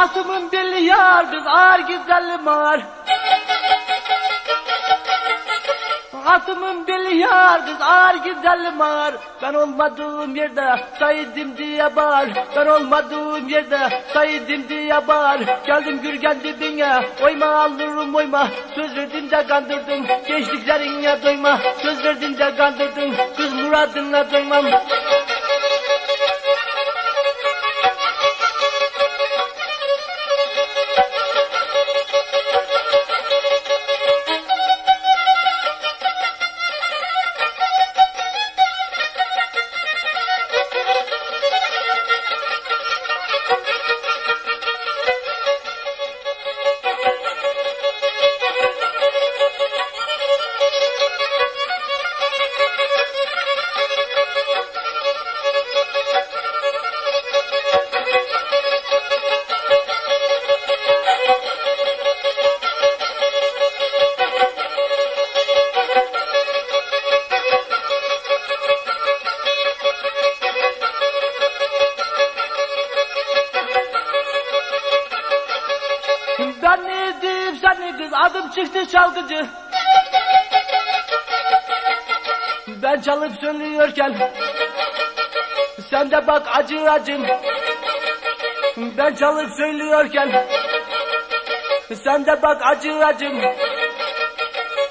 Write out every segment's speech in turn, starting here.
Atımın belli yar kız ağır gidelim ağır. Atımın belli yar kız ağır gidelim ağır. Ben olmadığım yerde saydım diye bağır. Ben olmadığım yerde saydım diye bağır. Geldim gürgen dibine oyma alırım oyma. Söz verdim de kandırdım gençliklerine doyma. Söz verdim de kandırdım kız muradına doymam. Ben ne diyeyim sen ne kız adım çıktı çalgıcı Ben çalıp söylüyorken Sen de bak acı acım. Ben çalıp söylüyorken Sen de bak acı acım.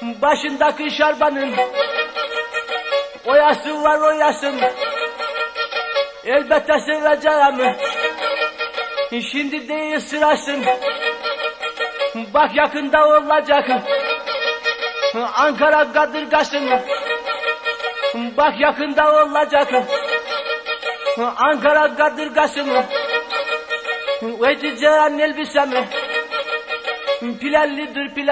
Başındaki şarbanın Oyası var oyasın Elbette seveceğim. Şimdi değil sırasın Bak yakında olacak. Ankara kadırgasın Bak yakında olacak. Ankara kadırgasın Edeceğin elbisemi. Pilallidir pilal